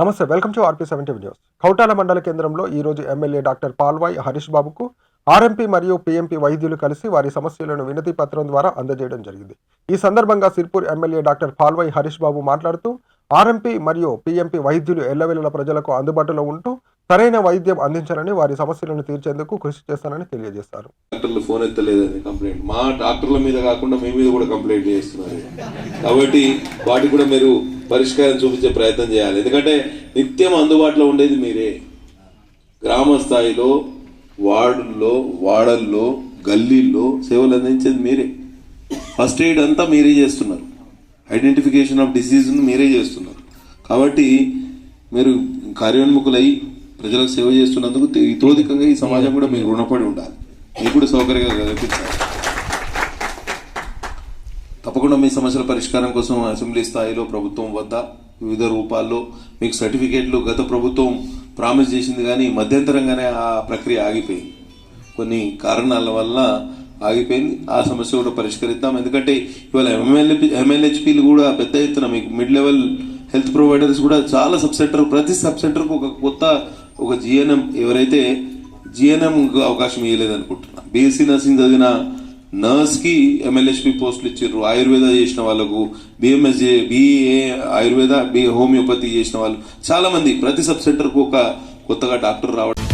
నమస్తే welcome to RP seventy news Kautala మండల కేంద్రంలో ఈ రోజు ఎమ్మెల్యే డాక్టర్ పాల్వాయ్ హరీష్ బాబుకు ఆర్ఎంపీ మరియు పీఎంపీ వైద్యులు కలిసి వారి సమస్యలను వినతి పత్రం ద్వారా అందజేయడం జరిగింది. ఈ సందర్భంగా సిర్పూర్ ఎమ్మెల్యే డాక్టర్ పాల్వాయ్ హరీష్ బాబు మాట్లాడుతూ ఆర్ఎంపీ మరియు పీఎంపీ వైద్యులు ఎల్లవేళల ప్రజలకు అందుబాటులో ఉంటూ సరైన వైద్యం అందించాలని వారి సమస్యలను తీర్చేందుకు కృషి చేస్తానని తెలియజేశారు. డాక్టర్లు ఫోన్ ఎత్తలేదని కంప్లైంట్. మా డాక్టర్ల మీద కాకుండా మీ మీద కూడా కంప్లైంట్ చేస్తున్నారు. కాబట్టి వాటి కూడా మీరు పరిష్కారం చూపించే ప్రయత్నం చేయాలి. ఎందుకంటే నిత్యం అందుబాటులో ఉండేది మీరే. గ్రామ స్థాయిలో వార్డుల్లో వాడల్లో గల్లీల్లో సేవలు అందించేది మీరే. ఫస్ట్ ఎయిడ్ అంతా మీరే చేస్తున్నారు. ఐడెంటిఫికేషన్ ఆఫ్ డిసీజ్ మీరే చేస్తున్నారు. కాబట్టి మీరు కార్యోన్ముఖులై ప్రజలకు సేవ చేస్తున్నందుకు తే- ఇతోధికంగా ఈ సమాజం కూడా మీరు రుణపడి ఉండాలి. మీకు కూడా సౌకర్యంగా కల్పించాలి. తప్పకుండా మీ సమస్యల పరిష్కారం కోసం అసెంబ్లీ స్థాయిలో ప్రభుత్వం వద్ద వివిధ రూపాల్లో మీకు సర్టిఫికేట్లు గత ప్రభుత్వం ప్రామిస్ చేసింది కానీ మధ్యంతరంగానే ఆ ప్రక్రియ ఆగిపోయింది. కొన్ని కారణాల వల్ల ఆగిపోయింది. ఆ సమస్య కూడా పరిష్కరిద్దాం. ఎందుకంటే ఇవాళ ఎంఎల్ఏ ఎంఎల్హెచ్పీలు కూడా పెద్ద ఎత్తున మీకు మిడ్ లెవెల్ హెల్త్ ప్రొవైడర్స్ కూడా చాలా సబ్ సెంటర్ ప్రతి సబ్ సెంటర్కు ఒక కొత్త ఒక జిఎన్ఎం ఎవరైతే జిఎన్ఎం అవకాశం ఇవ్వలేదనుకుంటున్నా బీఎస్సీ నర్సింగ్ చదివిన నర్స్కి ఎంఎల్హెచ్పి పోస్టులు ఇచ్చారు ఆయుర్వేద చేసిన వాళ్ళకు బిఎంఎస్ బిఏ ఆయుర్వేద బి హోమియోపతి చేసిన వాళ్ళు. చాలా మంది ప్రతి సబ్ సెంటర్కు ఒక కొత్తగా డాక్టర్ రావడం